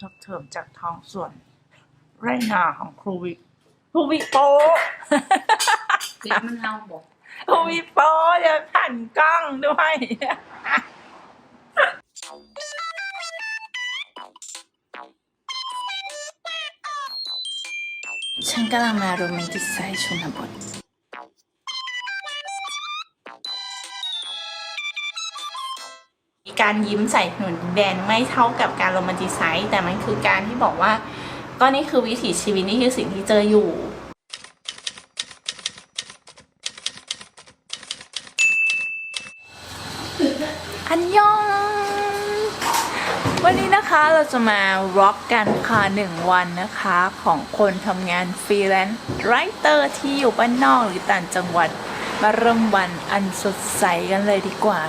ทักเถิมจากท้องส่วน ไรนาของครูวิครูวิโปะเสียงมันเฮาบอกครูวิโปะจะผ่านกล้องด้วยฉันกำลังมาโรแมนติไซด์ชนบท การยิ้มใส่หนุนแดนไม่เท่ากับการโรแมนติไซด์แต่มันคือการที่บอกว่า ก็นี่คือวิถีชีวิตนี่คือสิ่งที่เจออยู่อันยอง วันนี้นะคะเราจะมาร็อกกันค่ะหนึ่งวันนะคะของคนทำงานฟรีแลนซ์ไรเตอร์ที่อยู่บ้านนอกหรือต่างจังหวัด มาเริ่มวันอันสดใสกันเลยดีกว่า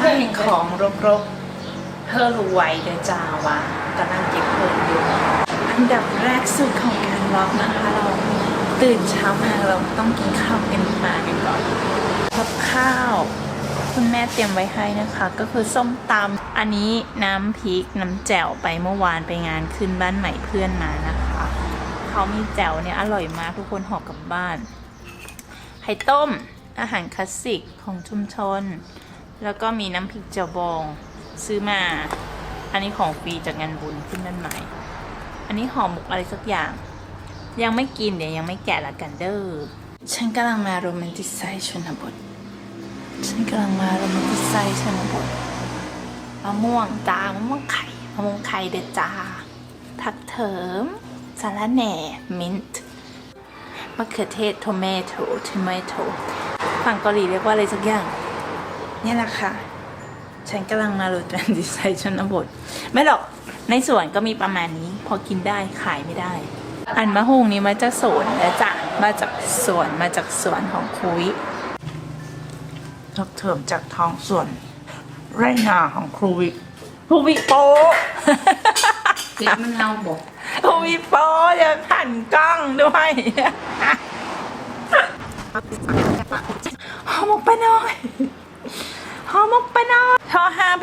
ถ้าเห็นของรกๆเธอรวยเดยวจาวะกำลังเก็บเงินอยู่ อันดับแรกสุดของการร็อกนะคะเราตื่นเช้ามาเราต้องกินข้าวกันมากันก่อนกับข้าว คุณแม่เตรียมไว้ให้นะคะ ก็คือส้มตำอันนี้น้ำพริกน้ำแจ่วไปเมื่อวานไปงานขึ้นบ้านใหม่เพื่อนมานะคะ เขามีแจ่วเนี่ยอร่อยมากทุกคนห่อกลับบ้านไข่ต้มอาหารคลาสสิกของชุมชน แล้วก็มีน้ำพริกเจียวบองซื้อมา อันนี้ของฟรีจากงานบุญขึ้นบ้านใหม่ อันนี้ห่อหมกอะไรสักอย่าง ยังไม่กินเดี๋ยวยังไม่แกะละกันเด้อ ฉันกำลังมาโรแมนติไซด์ชนบท ฉันกำลังมาโรแมนติไซด์ชนบทมะม่วงจ้ามะม่วงไข่มะม่วงไข่เด็ดจ้าผักเถิมสาระแหน่มิ้นต์มะเขือเทศโทเมโตทเมโตฝั่งเกาหลีเรียกว่าอะไรสักอย่าง นี่ยแหละค่ะ ฉันกำลังมาโรแมนติไซด์ชนบท ไม่หรอก ในสวนก็มีประมาณนี้ พอกินได้ขายไม่ได้ อันมะฮุงนี้มาจากสวนนะจ๊ะมาจากสวนมาจากสวนของคุยทักเถิมจากท้องส่วนไรนาของครูวิครูวิโปะเสียงมันเฮาบอกครูวิโปะจะผ่านกล้องด้วยหอมกไปหน่อยหอมกไปหน่อยท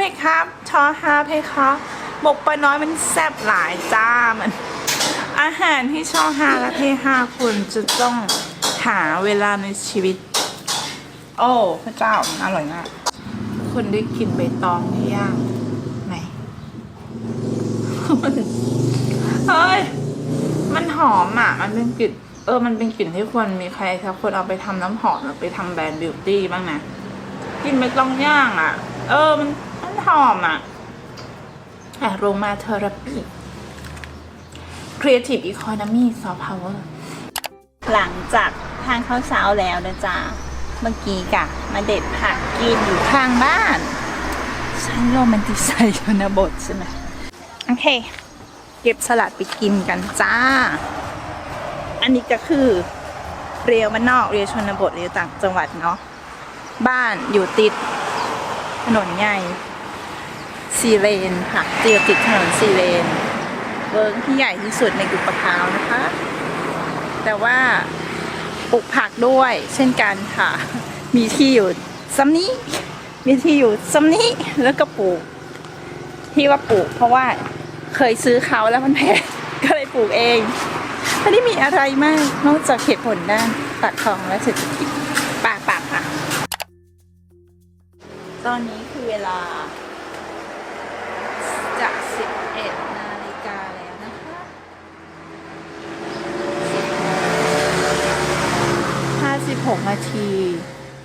อห้าเพครับทอห้าเพครับหมกไปน้อยมันแซ่บหลายจ้ามัน อาหารที่ชองห้าและที่ห้าคุณจะต้องหาเวลาในชีวิต โอ้พระเจ้ามันอร่อยมากคุณได้กลิ่นใบตองที่ย่างไหนเฮ้ยมันหอมอะ มันเป็นกลิ่นเออ มันเป็นกลิ่นที่ควรมีใครสักคนเอาไปทำน้ำหอมหรือไปทำแบรนด์บิวตี้บ้างนะกลิ่นใบตองย่างอะ เออ มัน หอมอะอะโรมาเทอราปี Creative Economy Soft Power หลังจากทานข้าวเช้าแล้วนะจ๊ะ เมื่อกี้กะ มาเด็ดผักกินอยู่ข้างบ้านฉันโรแมนติไซชนบทใช่ไหมโอเค เก็บสลัดไปกินกันจ้า อันนี้ก็คือเรียวมันนอกเรียวชนบทเรียวต่างจังหวัดเนาะบ้านอยู่ติดถนนใหญ่ ซีเลนค่ะเตียวติดถนนซีเลน เวิร์กที่ใหญ่ที่สุดในกุปะพร้าวนะคะ แต่ว่าปลูกผักด้วยเช่นกันค่ะ มีที่อยู่ซ้ำนี้ มีที่อยู่ซ้ำนี้แล้วก็ปลูก ที่ว่าปลูก เพราะว่าเคยซื้อเขาแล้วมันแพงก็เลยปลูกเองไม่ได้มีอะไรมากนอกจากเหตุผลด้านปากท้องและเศรษฐกิจปากปากค่ะ ตอนนี้คือเวลา จะ11นาฬิกาแล้วนะคะ 6 นาที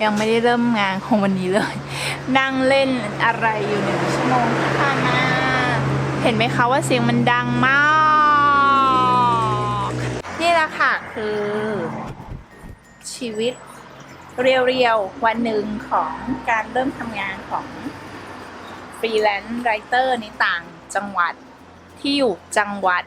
ยังไม่ได้เริ่มงานของวันนี้เลย นั่งเล่นอะไรอยู่หนึ่งชั่วโมงที่ผ่านมาเห็นไหมคะว่าเสียงมันดังมาก นี่แหละค่ะคือ ชีวิตเรียวๆ วันหนึ่งของการเริ่มทำงานของฟรีแลนซ์ไรเตอร์ในต่างจังหวัดที่อยู่จังหวัด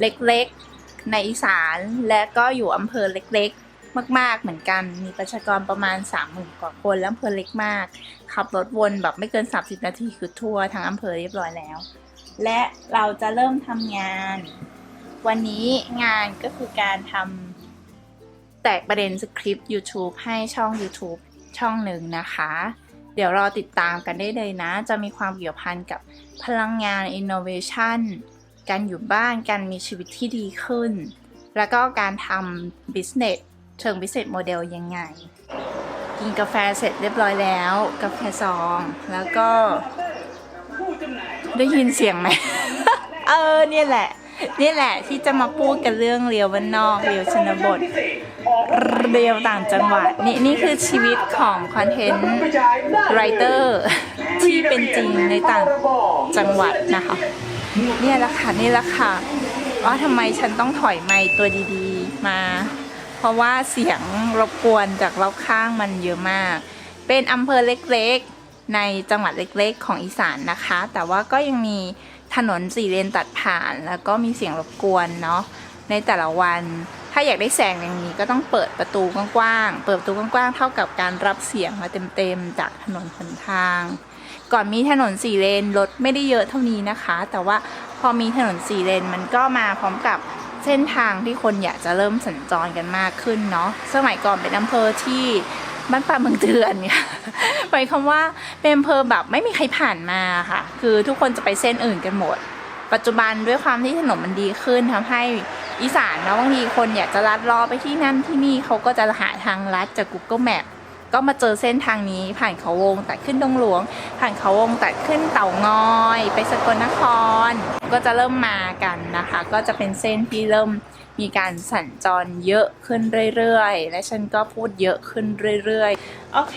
เล็กๆ ในอีสานและก็อยู่อำเภอเล็กๆ มาก ๆ เหมือนกัน มีประชากรประมาณ 3 0,000 กว่าคนและอำเภอเล็กมาก ขับรถวนแบบไม่เกิน 30 นาทีคือทั่วทั้งอำเภอเรียบร้อยแล้ว และเราจะเริ่มทำงาน วันนี้งานก็คือการทำแตกประเด็นสคริปต์ YouTube ให้ช่อง YouTube ช่องหนึ่งนะคะ เดี๋ยวรอติดตามกันได้เลยนะ จะมีความเกี่ยวพันกับพลังงาน innovation การอยู่บ้าน การมีชีวิตที่ดีขึ้น แล้วก็การทำ business เชิง business model ยังไง กินกาแฟเสร็จเรียบร้อยแล้ว กาแฟซอง แล้วก็ ได้ยินเสียงไหม เออเนี่ยแหละ นี่แหละที่จะมาพูดกันเรื่องเรียววันนอกเรียวชนบท เรียวต่างจังหวัดนี่นี่คือชีวิตของคอนเทนต์ไรเตอร์ที่เป็นจริงในต่างจังหวัดนะคะเนี่ยแหละค่ะนี่แหละค่ะว่าทำไมฉันต้องถอยไมค์ตัวดีๆ มา เพราะว่าเสียงรบกวนจากรอบข้างมันเยอะมาก เป็นอำเภอเล็กๆ ในจังหวัดเล็กๆ ของอีสานนะคะ แต่ว่าก็ยังมีถนนสี่เลนตัดผ่าน แล้วก็มีเสียงรบกวนเนาะในแต่ละวัน ถ้าอยากได้แสงอย่างนี้ก็ต้องเปิดประตูกว้างๆ เปิดประตูกว้างๆ เท่ากับการรับเสียงมาเต็มๆ จากถนนหนทาง ก่อนมีถนนสี่เลนรถไม่ได้เยอะเท่านี้นะคะ แต่ว่าพอมีถนนสี่เลนมันก็มาพร้อมกับ เส้นทางที่คนอยากจะเริ่มสัญจรกันมากขึ้นเนาะสมัยก่อนเป็นอำเภอที่บ้านป่าเมืองเถื่อนเนี่ยหมายความว่าเป็นอำเภอแบบไม่มีใครผ่านมาค่ะ คือทุกคนจะไปเส้นอื่นกันหมด ปัจจุบันด้วยความที่ถนนมันดีขึ้นทำให้อีสานเนาะบางทีคนอยากจะลัดเลอไปที่นั่นที่นี่เขาก็จะหาทางลัดจาก Google Map ก็มาเจอเส้นทางนี้ผ่านเขาวงตัดขึ้นดงหลวง ผ่านเขาวงตัดขึ้นเต่างอย ไปสกลนคร ก็จะเริ่มมากันนะคะ ก็จะเป็นเส้นที่เริ่มมีการสัญจรเยอะขึ้นเรื่อยๆ และฉันก็พูดเยอะขึ้นเรื่อยๆ โอเค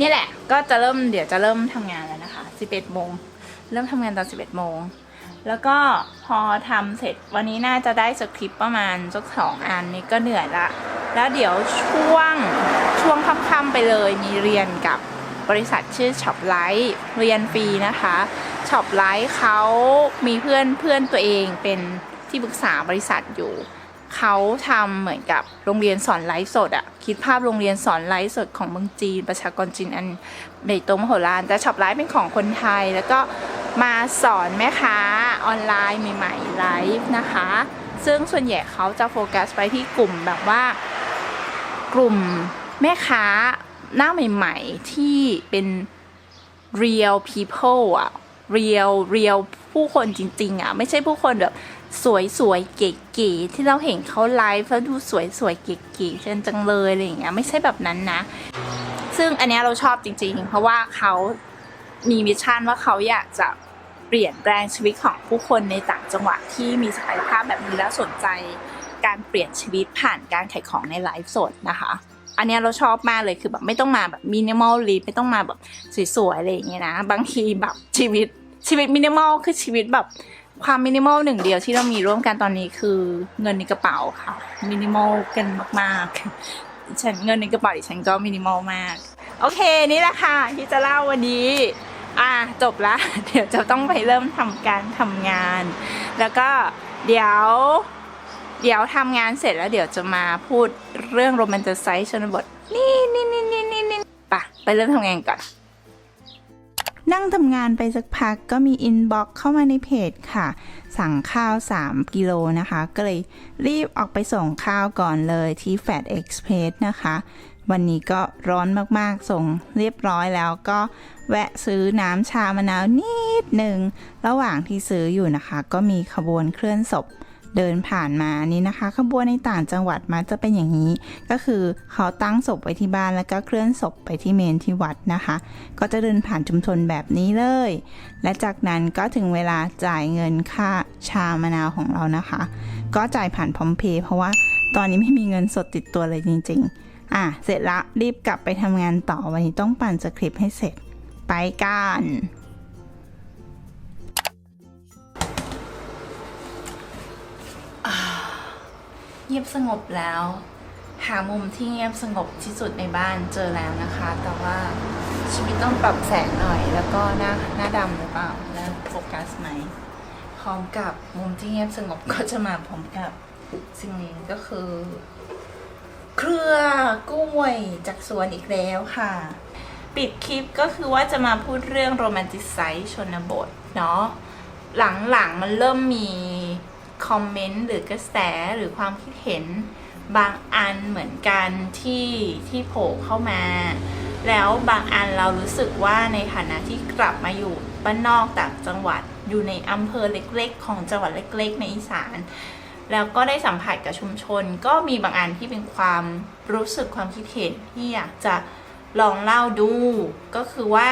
นี่แหละ ก็จะเริ่มเดี๋ยวจะเริ่มทำงานแล้วนะคะ 11โมง เริ่มทำงานตอน 11โมง แล้วก็พอทำเสร็จวันนี้น่าจะได้สคริปต์ประมาณสักสองอันนี้ก็เหนื่อยละ แล้วเดี๋ยวช่วงช่วงค่ำๆไปเลยมีเรียนกับบริษัทชื่อช็อปไลท์เรียนฟรีนะคะช็อปไลท์เขามีเพื่อนเพื่อนตัวเองเป็นที่ปรึกษาบริษัทอยู่เขาทำเหมือนกับโรงเรียนสอนไลฟ์สดอะคิดภาพโรงเรียนสอนไลฟ์สดของเมืองจีน ประชากรจีนอันใหญ่โตมโหฬารแต่ช็อปไลฟ์เป็นของคนไทย แล้วก็มาสอนแม่ค้าออนไลน์ใหม่ๆไลฟ์นะคะ ซึ่งส่วนใหญ่เขาจะโฟกัสไปที่กลุ่มแบบว่า กลุ่มแม่ค้าหน้าใหม่ ๆ ที่เป็น real people อะ real real ผู้คนจริง ๆอะไม่ใช่ผู้คนแบบสวยๆเก๋ๆที่เราเห็นเขาไลฟ์แล้วดูสวยๆเก๋ๆจังจังเลยอะไรอย่างเงี้ยไม่ใช่แบบนั้นนะ ซึ่งอันเนี้ยเราชอบจริง ๆ เพราะว่าเขามีมิชชั่นว่าเขาอยากจะเปลี่ยนแปลงชีวิตของผู้คนในต่างจังหวัดที่มีศักยภาพแบบนี้แล้วสนใจ การเปลี่ยนชีวิตผ่านการขายของในไลฟ์สดนะคะ อันนี้เราชอบมากเลยคือแบบไม่ต้องมาแบบมินิมอลลีไม่ต้องมาแบบสวยๆอะไรอย่างเงี้ยนะ บางทีแบบชีวิตชีวิตมินิมอลคือชีวิตแบบความมินิมอลหนึ่งเดียวที่เรามีร่วมกันตอนนี้คือเงินในกระเป๋าค่ะมินิมอลกันมากๆฉันเงินในกระเป๋าดิฉันก็มินิมอลมาก โอเคนี่แหละค่ะที่จะเล่าวันนี้อะจบละเดี๋ยวจะต้องไปเริ่มทำการทำงาน แล้วก็เดี๋ยว เดี๋ยวทำงานเสร็จแล้วเดี๋ยวจะมาพูดเรื่องโรแมนติไซส์ชนบท นี่นี่นี่นี่นี่นี่ปะไปเริ่มทำงานก่อน นั่งทำงานไปสักพักก็มีอินบ็อกเข้ามาในเพจค่ะ สั่งข้าว 3 กิโลนะคะ ก็เลยรีบออกไปส่งข้าวก่อนเลยที่ Fat Express นะคะ วันนี้ก็ร้อนมากๆ ส่งเรียบร้อยแล้วก็แวะซื้อน้ำชามะนาวนิดหนึ่ง ระหว่างที่ซื้ออยู่นะคะ ก็มีขบวนเคลื่อนศพ เดินผ่านมานี่นะคะ ขบวนในต่างจังหวัดมักจะเป็นอย่างนี้ ก็คือเขาตั้งศพไว้ที่บ้านแล้วก็เคลื่อนศพไปที่เมนที่วัดนะคะ ก็จะเดินผ่านชุมชนแบบนี้เลย และจากนั้นก็ถึงเวลาจ่ายเงินค่าชามะนาวของเรานะคะ ก็จ่ายผ่านพร้อมเพย์เพราะว่าตอนนี้ไม่มีเงินสดติดตัวเลยจริง ๆ อะเสร็จละรีบกลับไปทำงานต่อวันนี้ต้องปั่นสคริปต์ให้เสร็จไปกัน งียบสงบแล้ว หามุมที่เงียบสงบที่สุดในบ้านเจอแล้วนะคะ แต่ว่าชีวิตต้องปรับแสงหน่อย แล้วก็หน้าหน้าดำหรือเปล่าแล้วโฟกัสไหมพร้อมกับมุมที่เงียบสงบก็จะมาพร้อมกับสิ่งนี้ก็คือ เครือกล้วยจากสวนอีกแล้วค่ะ ปิดคลิปก็คือว่าจะมาพูดเรื่องโรแมนติไซส์ชนบทเนาะหลังๆมันเริ่มมี คอมเมนต์หรือกระแสหรือความคิดเห็นบางอันเหมือนกันที่ที่โผล่เข้ามา แล้วบางอันเรารู้สึกว่าในฐานะที่กลับมาอยู่บ้านนอกต่างจังหวัดอยู่ในอำเภอเล็กๆ ของจังหวัดเล็ก ๆ ในอีสาน แล้วก็ได้สัมผัสกับชุมชน ก็มีบางอันที่เป็นความรู้สึกความคิดเห็นที่อยากจะลองเล่าดู ก็คือว่า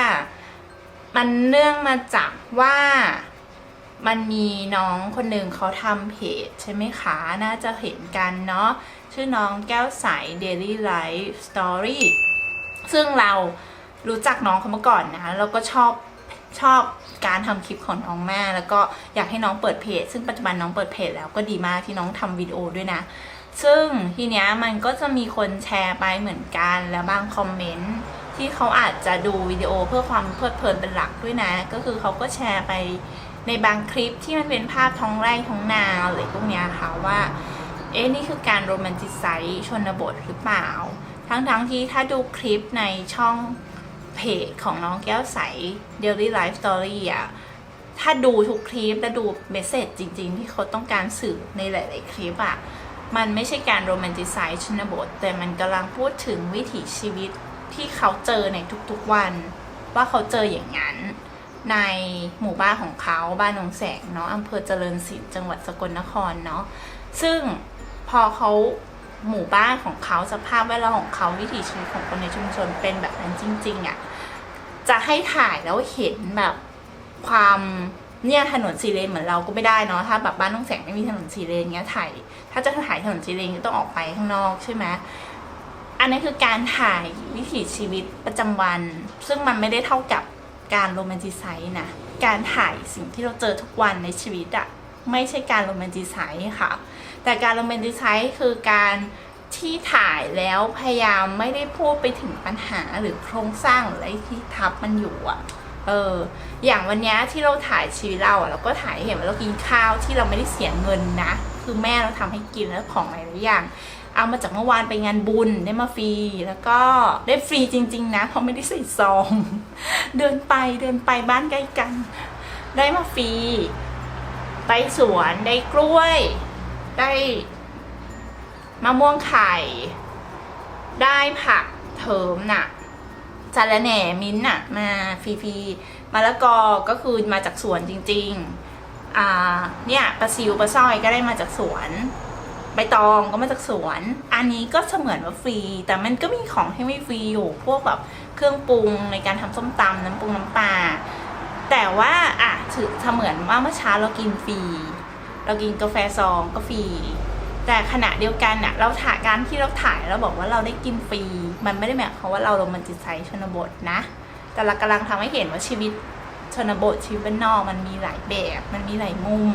มันเนื่องมาจากว่า มันมีน้องคนหนึ่งเขาทำเพจใช่ไหมคะ น่าจะเห็นกันเนาะ ชื่อน้องแก้วใส Daily Life Story ซึ่งเรารู้จักน้องเขามาก่อนนะแล้วก็ชอบชอบการทำคลิปของน้องแมากแล้วก็อยากให้น้องเปิดเพจ ซึ่งปัจจุบันน้องเปิดเพจแล้วก็ดีมากที่น้องทำวิดีโอด้วยนะ ซึ่งทีเนี้ยมันก็จะมีคนแชร์ไปเหมือนกันแล้วบางคอมเมนต์ที่เขาอาจจะดูวิดีโอเพื่อความเพลิดเพลินเป็นหลักด้วยนะ ก็คือเขาก็แชร์ไป ในบางคลิปที่มันเป็นภาพท้องไร่ท้องนาอะไรพวกเนี้ยค่ะว่า เอ๊ะนี่คือการโรแมนติไซส์ชนบทหรือเปล่า ทั้งๆที่ถ้าดูคลิปในช่องเพจของน้องแก้วใส Daily Life Story อะถ้าดูทุกคลิปและดูเมสเซจจริง ๆ ที่เขาต้องการสื่อในหลาย ๆ คลิปอะมันไม่ใช่การโรแมนติไซส์ชนบท แต่มันกำลังพูดถึงวิถีชีวิตที่เขาเจอในทุกๆวัน ว่าเขาเจออย่างนั้น ในหมู่บ้านของเขาบ้านหนองแสงเนาะอำเภอเจริญศิลป์จังหวัดสกลนครเนาะซึ่งพอเขาหมู่บ้านของเขาสภาพแวดล้อมของเขาวิถีชีวิตของคนในชุมชนเป็นแบบนั้นจริงๆอะ่ะจะให้ถ่ายแล้วเห็นแบบความเนี่ยถนนสีเลนเหมือนเราก็ไม่ได้เนาะถ้าแบบบ้านน้องแสงไม่มีถนนสีเลนเงี้ยถ่ายถ้าจะถ่ายถนนสีเลนก็ต้องออกไปข้างนอกใช่ไหมอันนี้คือการถ่ายวิถีชีวิตประจำวัน ซึ่งมันไม่ได้เท่ากับ การโรแมนติไซส์นะ การถ่ายสิ่งที่เราเจอทุกวันในชีวิตอะไม่ใช่การโรแมนติไซส์ค่ะ แต่การโรแมนติไซส์คือการที่ถ่ายแล้วพยายามไม่ได้พูดไปถึงปัญหาหรือโครงสร้างหรืออะไรที่ทับมันอยู่อะเออ อย่างวันเนี้ยที่เราถ่ายชีวิตเราอะเราก็ถ่ายเห็นว่าเรากินข้าวที่เราไม่ได้เสียเงินนะ คือแม่เราทำให้กินแล้วของหลายๆอย่าง เอามาจากเมื่อวานไปงานบุญได้มาฟรีแล้วก็ได้ฟรีจริง ๆ นะเพราะไม่ได้ใส่ซอง เดินไปเดินไปบ้านใกล้กัน ได้มาฟรีไปสวนได้กล้วย ได้มะม่วงไข่ ได้ผักเถิมน่ะสาระแหน่มิ้นน่ะ มาฟรีๆมะละกอก็คือมาจากสวนจริง ๆ อ่าเนี่ยปลาซิวปลาสร้อยก็ได้มาจากสวน ใบตองก็มาจากสวน อันนี้ก็เสมือนว่าฟรี แต่มันก็มีของที่ไม่ฟรีอยู่ พวกแบบเครื่องปรุงในการทำส้มตำน้ำปรุงน้ำปลาแต่ว่าอะถือเสมือนว่าเมื่อเช้าเรากินฟรี เรากินกาแฟซองก็ฟรี แต่ขณะเดียวกันอะเราถ่ายการที่เราถ่ายเราบอกว่าเราได้กินฟรี มันไม่ได้หมายความว่าเราโรแมนติไซส์ชนบทนะ แต่เรากำลังทำให้เห็นว่าชีวิตชนบทชีวิตบ้านนอกมันมีหลายแบบ มันมีหลายมุม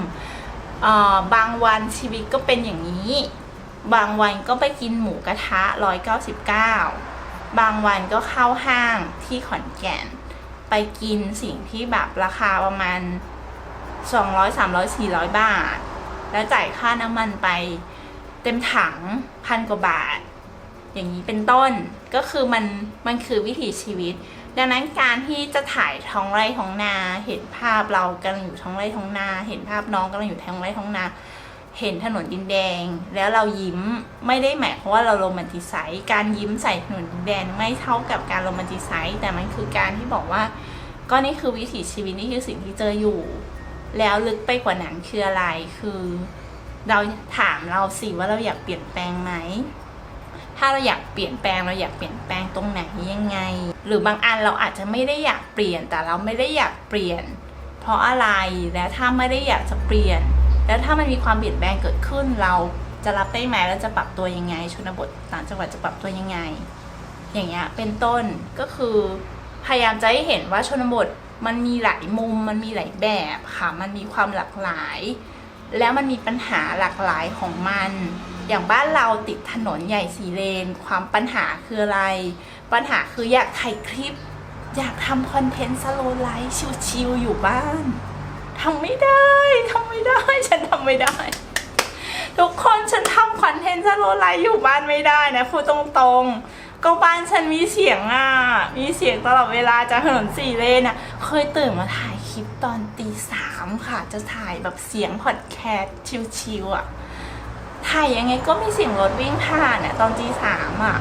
บางวันชีวิตก็เป็นอย่างนี้ บางวันก็ไปกินหมูกระทะ 199 บางวันก็เข้าห้างที่ขอนแก่น ไปกินสิ่งที่แบบราคาประมาณ 200 300 400 บาท แล้วจ่ายค่าน้ำมันไปเต็มถังพันกว่าบาท อย่างนี้เป็นต้นก็คือมันมันคือวิถีชีวิต ดังนั้นการที่จะถ่ายท้องไร่ท้องนา เห็นภาพเรากำลังอยู่ท้องไร่ท้องนา เห็นภาพน้องกำลังอยู่ท้องไร่ท้องนา เห็นถนนดินแดง แล้วเรายิ้มไม่ได้หมายความว่าเราโรแมนติไซส์การยิ้มใส่ถนนดินแดงไม่เท่ากับการโรแมนติไซส์แต่มันคือการที่บอกว่า ก็นี่คือวิถีชีวิตนี่คือสิ่งที่เจออยู่ แล้วลึกไปกว่านั้นคืออะไรคือ เราถามเราสิว่าเราอยากเปลี่ยนแปลงไหม ถ้าเราอยากเปลี่ยนแปลงเราอยากเปลี่ยนแปลงตรงไหนยังไง หรือบางอันเราอาจจะไม่ได้อยากเปลี่ยนแต่เราไม่ได้อยากเปลี่ยน เพราะอะไรแล้วถ้าไม่ได้อยากจะเปลี่ยน แล้วถ้ามันมีความเปลี่ยนแปลงเกิดขึ้นเราจะรับได้ไหมแล้วจะปรับตัวยังไง ชนบทต่างจังหวัดจะปรับตัวยังไง อย่างเงี้ยเป็นต้นก็คือพยายามจะให้เห็นว่าชนบทมันมีหลายมุมมันมีหลายแบบค่ะมันมีความหลากหลาย แล้วมันมีปัญหาหลากหลายของมัน อย่างบ้านเราติดถนนใหญ่สีเลน ความปัญหาคืออะไร ปัญหาคืออยากถ่ายคลิป อยากทำคอนเทนต์สโลไลฟ์ชิวๆอยู่บ้านทำไม่ได้ทำไม่ได้ ฉันทำไม่ได้ ทุกคนฉันทำคอนเทนต์สโลไลฟ์อยู่บ้านไม่ได้นะพูดตรงๆ ก็บ้านฉันมีเสียงอะ มีเสียงตลอดเวลาจากถนนสี่เลนอะ เคยตื่นมาถ่ายคลิปตอนตีสามค่ะ จะถ่ายแบบเสียงพอดแคสต์ชิวๆอะ ถ่ายยังไงก็มีเสียงรถวิ่งผ่านอะตอนตีสามอะ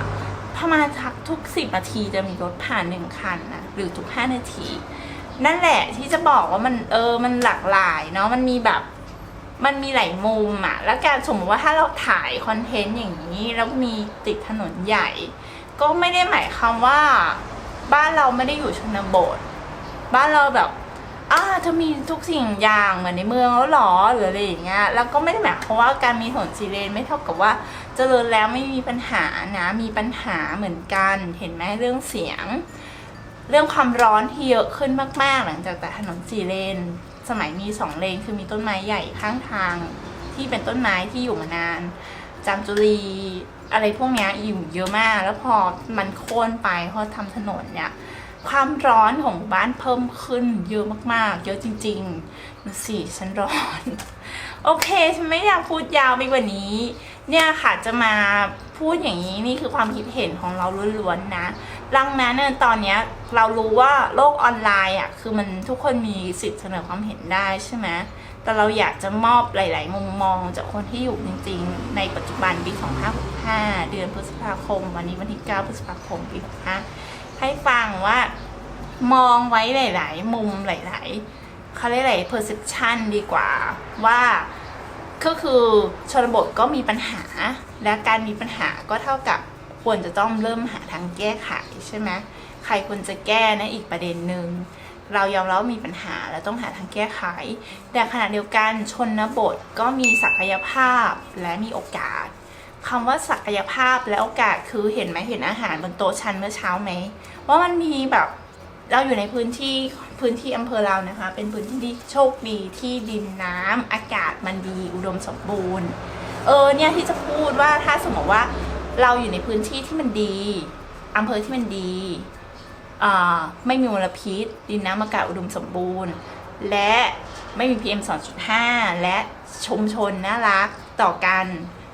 ประมาณทักทุกสิบนาทีจะมีรถผ่านหนึ่งคันนะหรือทุกห้านาที นั่นแหละที่จะบอกว่ามันเออมันหลากหลายเนาะมันมีแบบมันมีหลายมุมอะแล้วการสมมติว่าถ้าเราถ่ายคอนเทนต์อย่างนี้ แล้วมีติดถนนใหญ่ ก็ไม่ได้หมายความว่า บ้านเราไม่ได้อยู่ชนบท บ้านเราแบบ อ่าจะมีทุกสิ่งอย่างเหมือนในเมืองแล้วหรอหรืออะไรอย่างเงี้ยแล้วก็ไม่ได้หมายความว่าการมีถนนสีเลนไม่เท่ากับว่า เจริญแล้วไม่มีปัญหานะมีปัญหาเหมือนกันเห็นไหมเรื่องเสียง เรื่องความร้อนที่เยอะขึ้นมาก ๆ หลังจากแต่ถนนสี่เลน สมัยมีสองเลนคือมีต้นไม้ใหญ่ข้างทาง ที่เป็นต้นไม้ที่อยู่มานานจามจุรีอะไรพวกเนี้ยอยู่เยอะมาก แล้วพอมันโค่นไปพอทำถนนเนี่ย ความร้อนของบ้านเพิ่มขึ้นเยอะมากๆ เยอะจริงๆดูสิฉันร้อน โอเค ฉันไม่อยากพูดยาวไปกว่านี้ เนี่ยค่ะจะมาพูดอย่างนี้นี่คือความคิดเห็นของเราล้วนๆนะดังนั้นเนี่ยตอนเนี้ยเรารู้ว่าโลกออนไลน์อะคือมันทุกคนมีสิทธิ์เสนอความเห็นได้ใช่ไหมแต่เราอยากจะมอบหลาย ๆ มุมมองจากคนที่อยู่จริง ๆ ในปัจจุบันปี 2565 เดือนพฤษภาคม วันนี้วันที่ 9 พฤษภาคม ปี 65 ให้ฟังว่ามองไว้หลาย ๆ มุมหลาย ๆเขาเรียกอะไร perception ดีกว่าว่าก็คือชนบทก็มีปัญหา และการมีปัญหาก็เท่ากับควรจะต้องเริ่มหาทางแก้ไขใช่ไหมใครควรจะแก้นะอีกประเด็นหนึ่งเรายอมรับมีปัญหาแล้วต้องหาทางแก้ไข แต่ขณะเดียวกันชนบทก็มีศักยภาพและมีโอกาส คำว่าศักยภาพและโอกาสคือเห็นไหมเห็นอาหารบนโต๊ะชั้นเมื่อเช้าไหมว่ามันมีแบบเราอยู่ในพื้นที่พื้นที่อำเภอเรานะคะ เป็นพื้นที่ที่โชคดีที่ดินน้ำอากาศมันดีอุดมสมบูรณ์ เออเนี่ยที่จะพูดว่าถ้าสมมติว่าเราอยู่ในพื้นที่ที่มันดีอำเภอที่มันดีไม่มีมลพิษ ดินน้ำอากาศอุดมสมบูรณ์ และไม่มี PM 2.5 และชุมชนน่ารักต่อกัน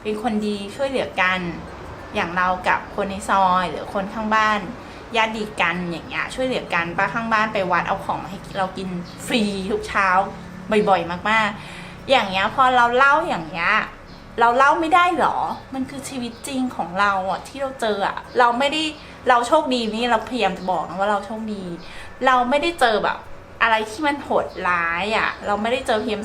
เป็นคนดีช่วยเหลือกัน อย่างเรากับคนในซอยหรือคนข้างบ้านญาติดีกันอย่างเงี้ยช่วยเหลือกันป้าข้างบ้านไปวัดเอาของมาให้เรากินฟรีทุกเช้าบ่อยๆ มากๆ อย่างเงี้ยพอเราเล่าอย่างเงี้ยเราเล่าไม่ได้หรอ มันคือชีวิตจริงของเราอะที่เราเจออะเราไม่ได้เราโชคดีนี่เราพยายามจะบอกนะว่าเราโชคดี เราไม่ได้เจอแบบ อะไรที่มันโหดร้ายอะ เราไม่ได้เจอ PM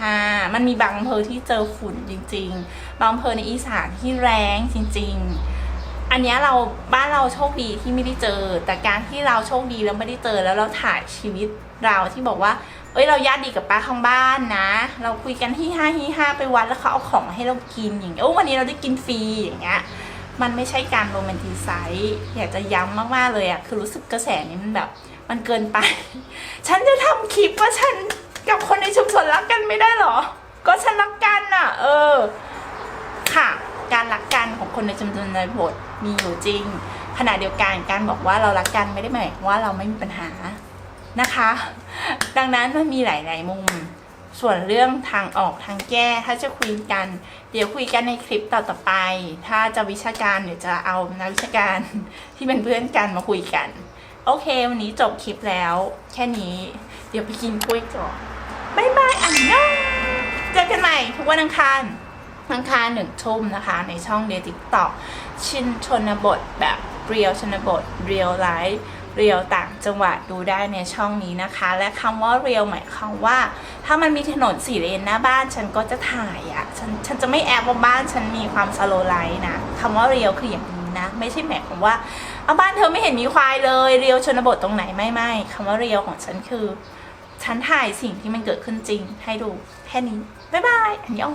2.5 มันมีบางอำเภอที่เจอฝุ่นจริง ๆ บางอำเภอในอีสานที่แรงจริง ๆ อันนี้เราบ้านเราโชคดีที่ไม่ได้เจอ แต่การที่เราโชคดีแล้วไม่ได้เจอแล้วเราถ่ายชีวิตเราที่บอกว่า เอ้ยเราญาติดีกับป้าข้างบ้านนะ เราคุยกันที่ห้าที่ห้าไปวัดแล้วเขาเอาของมาให้เรากินอย่างเงี้ยโอ้วันนี้เราได้กินฟรีอย่างเงี้ยมันไม่ใช่การโรแมนติไซส์อยากจะย้ำมากๆเลยอะคือรู้สึกกระแสนี้มันแบบ มันเกินไป ฉันจะทำคลิปว่าฉันกับคนในชุมชนรักกันไม่ได้เหรอ ก็ฉันรักกันน่ะ เออ ค่ะ การรักกันของคนในชุมชนในบทมีอยู่จริง ขณะเดียวกันการบอกว่าเรารักกันไม่ได้หมายว่าเราไม่มีปัญหานะคะ ดังนั้นมันมีหลาย ๆ มุม ส่วนเรื่องทางออกทางแก้ถ้าจะคุยกัน เดี๋ยวคุยกันในคลิปต่อๆไป ถ้าจะวิชาการเดี๋ยวจะเอานักวิชาการที่เป็นเพื่อนกันมาคุยกัน โอเค วันนี้จบคลิปแล้ว แค่นี้ เดี๋ยวไปกินกล้วยก่อนบายบายอันยองเจอกันใหม่ทุกวันอังคารอังคารหนึ่งทุ่มนะคะ ในช่องเดียติ๊กต็อกชินชนบทแบบเรียลชนบทเรียลไลฟ์ เรียวต่างจังหวัดดูได้ในช่องนี้นะคะ และคำว่าเรียวหมายความว่า ถ้ามันมีถนนสี่เลนหน้าบ้านฉันก็จะถ่ายอะ่ะฉันฉันจะไม่แอบว่าบ้านฉันมีความสโลไลท์นะคำว่าเรียวคืออย่างนี้นะ ไม่ใช่หมายความว่าเอาบ้านเธอไม่เห็นมีควายเลยเรียวชนบทตรงไหนไม่ไม่คำว่าเรียวของฉันคือ ฉันถ่ายสิ่งที่มันเกิดขึ้นจริงให้ดูแค่นี้บ๊ายบายอันยอง